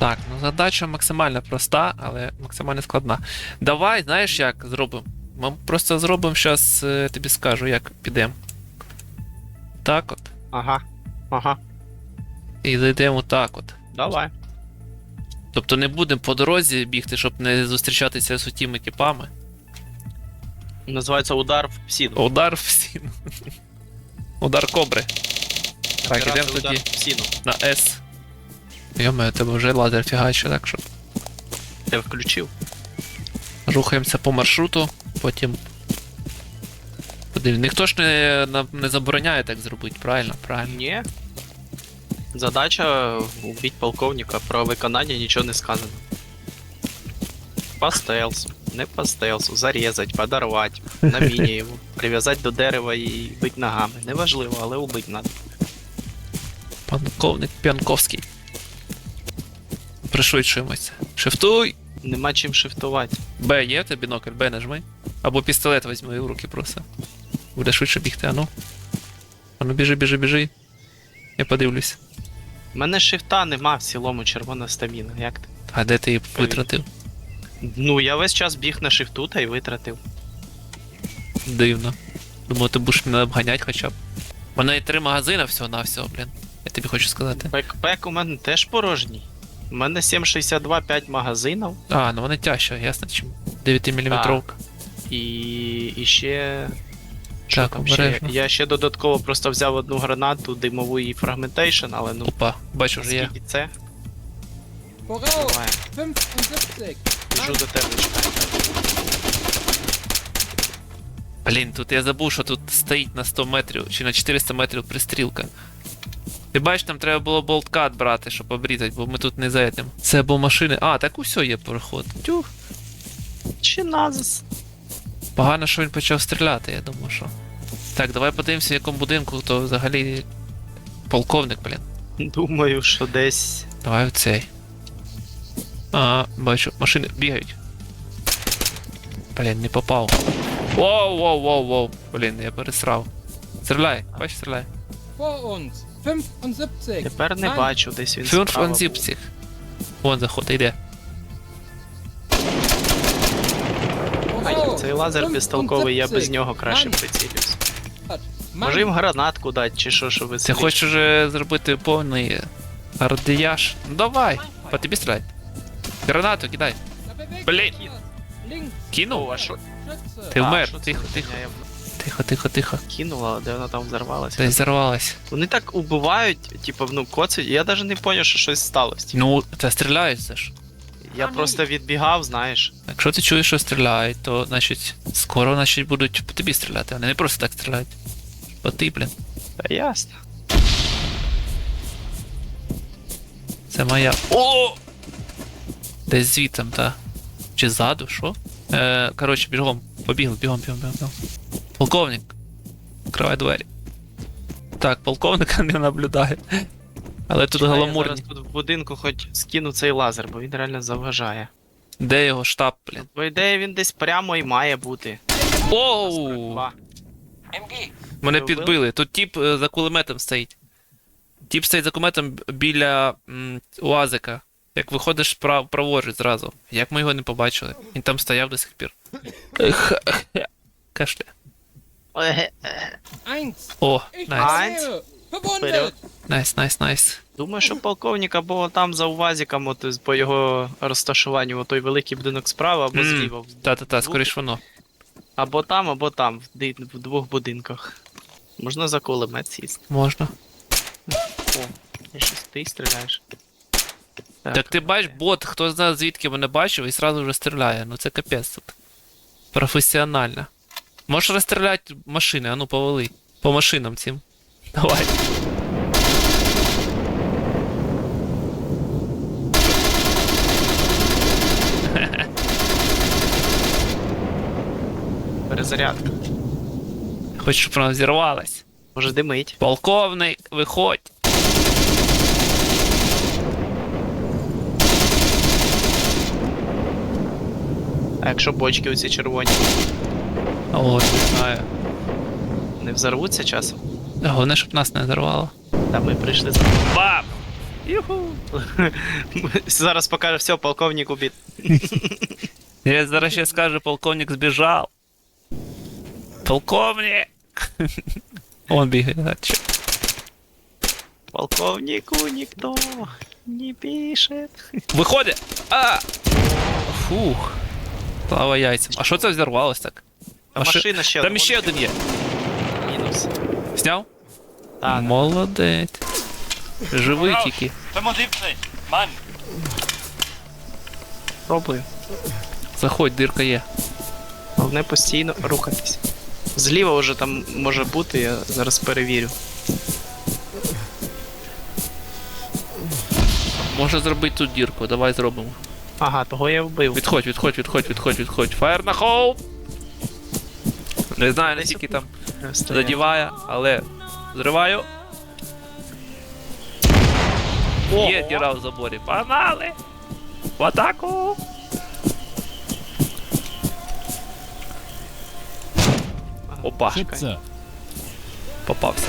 Так, ну задача максимально проста, але максимально складна. Давай, знаєш, як зробимо? Ми просто зробимо зараз, тобі скажу, як підемо. Так от. Ага. Ага. І зайдемо так от. Давай. Тобто не будемо по дорозі бігти, щоб не зустрічатися з тими типами. Називається удар в сіну. Удар в стіну. Удар кобри. Так, ідемо тоді в сіну. на S. Йоме, тебе вже лазер фігаче, так що Ти включив. рухаємося по маршруту, потім. Подив... Ніхто ж не, не забороняє так зробити, правильно? Правильно. Ні. Задача убить полковника. Про виконання нічого не сказано. По стелсу. Не по стелсу. Зарізать, подорвати, на міні його, прив'язати до дерева і бить ногами. Неважливо, але убить надо. Полковник П'янковський. Пришвидшуємося. Шифтуй! Нема чим шифтувати. Б є в тебе бінокль, Б нажми. Або пістолет візьми в руки просто. Буде швидше бігти, ану. Ану, біжи, біжи, біжи. Я подивлюсь. У мене шифта нема в цілому червона стаміна. Як ти? А де ти її витратив? Ну, я весь час біг на шифту та й витратив. Дивно. Думаю, ти будеш мене обганяти хоча б. У мене є три магазини всього на всього, блін. Я тобі хочу сказати. Бекпек у мене теж порожній. У мене 7,62 5 магазинів. А, ну вони тяжче, ясно чим. 9 мм. І, і ще. Що Так, там ще? Я ще додатково просто взяв одну гранату димову і фрагментейшн, але ну Опа, бачу, вже є. скільки це? Voraus! Немає. 75! Біжу до тебе чекаю. Блін, тут я забув, що тут стоїть на 100 метрів чи на 400 метрів пристрілка. Ти бачиш, там треба було болткат брати, щоб обрізати, бо ми тут не зайдемо. Це або машини. А, так усе є переход. Тюх. Чи назис? Погано, що він почав стріляти, я думаю, що. Так, давай подивимося, в якому будинку, то взагалі. Полковник, блін. Думаю, що десь. Давай в цей. Ага, бачу, машини бігають. Блін, не попав. Воу, воу, воу, воу. Блін, я пересрав. Стріляй, бачиш, стріляй. Vor uns! 75! Тепер не Nein. бачу, десь він справа був. зіпсіх. Вон заходить, йде. Ай, цей лазер безтолковий, я без нього краще прицілюсь. Може їм гранатку дати, чи що, що ви Ти хочеш уже зробити повний радіяж? Ну давай, по тобі стріляй. Гранату кидай. Links! Кинув? а що? Ти вмер, тихо, тихо. Я Тихо, тихо, тихо. Кинула, де вона там взорвалася. Десь зарвалась. Вони так убивають, типу, ну, коцають, я навіть не зрозумів, що щось сталося. Типу, Ну, та стріляють це ж. я просто відбігав, знаєш. Якщо ти чуєш, що стріляють, то значить скоро значить, будуть по тобі стріляти. Вони не просто так стріляють. По ти, блін. Та ясно. Це моя. О! Десь звітом, та. Чи ззаду, що? Е, коротше, бігом. Побігли, бігом, бігом, бігом, бігом. Полковник. Відкривай двері. Так, полковника не наблюдає. Але тут Чекай, Я зараз тут в будинку хоч скину цей лазер, бо він реально заважає. Де його штаб, блін? По ідеї він десь прямо і має бути. Оу! Мене підбили. Тут тіп е, за кулеметом стоїть. Тіп стоїть за кулеметом біля м, УАЗика. Як виходиш прав, праворуч зразу. Як ми його не побачили? Він там стояв до сих пір. Кашля. Еге. Eins! О, найс. Eins. Verwundet! Вперед. Найс, найс, найс. Думаю, що полковник або там за УАЗиком, от по його розташуванню, о той великий будинок справа, або Мм. зліва. Та-та-та, скоріш воно. Або там, або там, в, ди- в двох будинках. Можна за кулемет сісти. Можна. О, і щось ти стріляєш. Так ти бачиш, бот, хто знає звідки мене бачив і сразу вже стріляє. Ну це капець тут. Професіонально. Можеш розстріляти машини, а ну повали. По машинам цим. Давай. Перезарядка. Хочу, щоб вона взірвалась. Може димить. Полковник, виходь. А якщо бочки оці червоні О, не знаю. не взорвуться часом, Головне, щоб нас не взорвало. та ми прийшли за. Бам! Юху. Зараз покаже, все, полковник убит. Я зараз ще скажу, полковник збіжав. Полковник! Он бігає. Полковнику никто не пишет. Виходить! А! Фух. Слава яйцям. А що це взорвалось так? Машина ще Там ще один є. Мінус. Сняв? Так, Молодець. Живий тільки. 75, Mann. пробую. Заходь, дирка є. Головне постійно рухатись. Зліва вже там може бути, я зараз перевірю. Може зробити тут дірку, давай зробимо. Ага, того я вбив. Відходь, відходь, відходь, відходь, відходь. Фаєр на холд! Не знаю, Десь наскільки там задіває, але зриваю. Є діра в заборі. Погнали! В атаку! Опа, попався.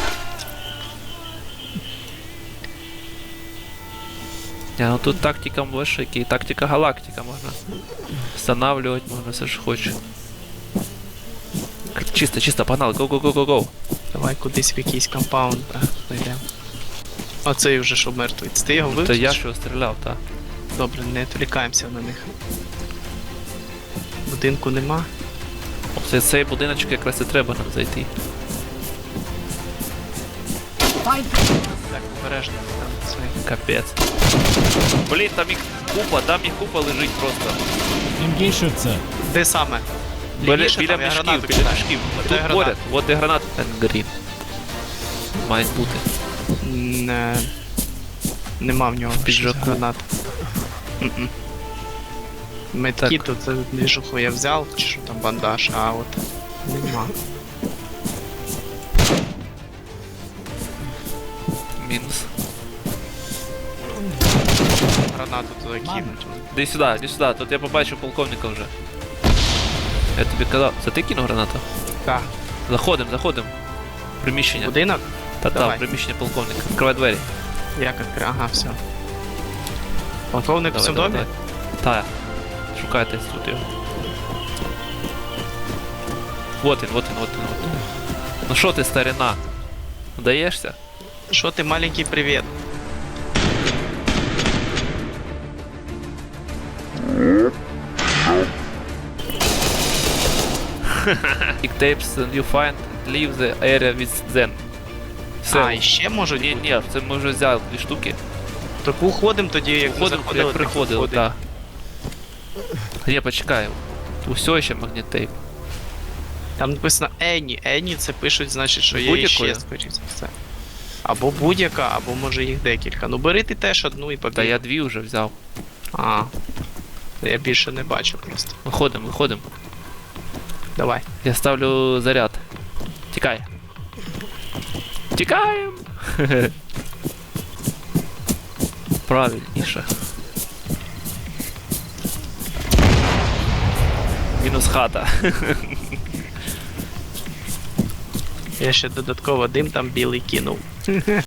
Не, ну тут тактика і тактика галактика можна встановлювати, можна все що хочеш. Чисто, чисто, погнали, го го го го го Давай кудись в якийсь компаунд а, зайдемо. Оцей вже що мертвий. Це Ти його вбив? Це я що? стріляв, так. Добре, не відволікаємося на них. Будинку нема. Оце цей будиночок якраз і треба нам зайти. Так, обережно там цей. Капець. Блін, там їх купа, там їх купа лежить просто. MG-Schütze. Де саме? Біля, Лівіше біля там, я мішків, гранату біля кидаю. мішків. Кидаю Тут гранату. поряд, от де гранат. Грін. Мають бути. Не... Нема в нього піджаку. гранат. М-м. Так. тут це двіжуху я взяв, чи що там бандаж, а от нема. Мінус. Гранату туди кинуть. Іди сюди, іди сюди, тут я побачив полковника вже. Я тобі казав, це ти кинув гранату? Так, Заходим, заходим. Приміщення. будинок? Та-та, Давай. приміщення полковника. Відкривай двері. Як відкрив? Ага, все. Полковник у цьому домі? Так. Шукайте тут його. Вот він, вот він, вот він, вот він. Ну що ти, старина? Вдаєшся? Що ти, маленький привіт? tapes and you find, leave the area with them. Все. А, і ще можуть ні, бути? ні, це ми вже взяли дві штуки. Так уходимо тоді, як ми Уходимо, заходили, як так приходили, так. Ні, почекай. Усе ще магнітейп. Там написано Ені. Ені це пишуть, значить, що є іще, скоріше за все. Або будь-яка, або може їх декілька. Ну бери ти теж одну і побіг. Та я дві вже взяв. А. Я більше не бачу просто. Виходимо, виходимо. Давай. Я ставлю заряд. Тікай. Тікаємо! Правильніше. Мінус хата. Я ще додатково дим там білий кинув.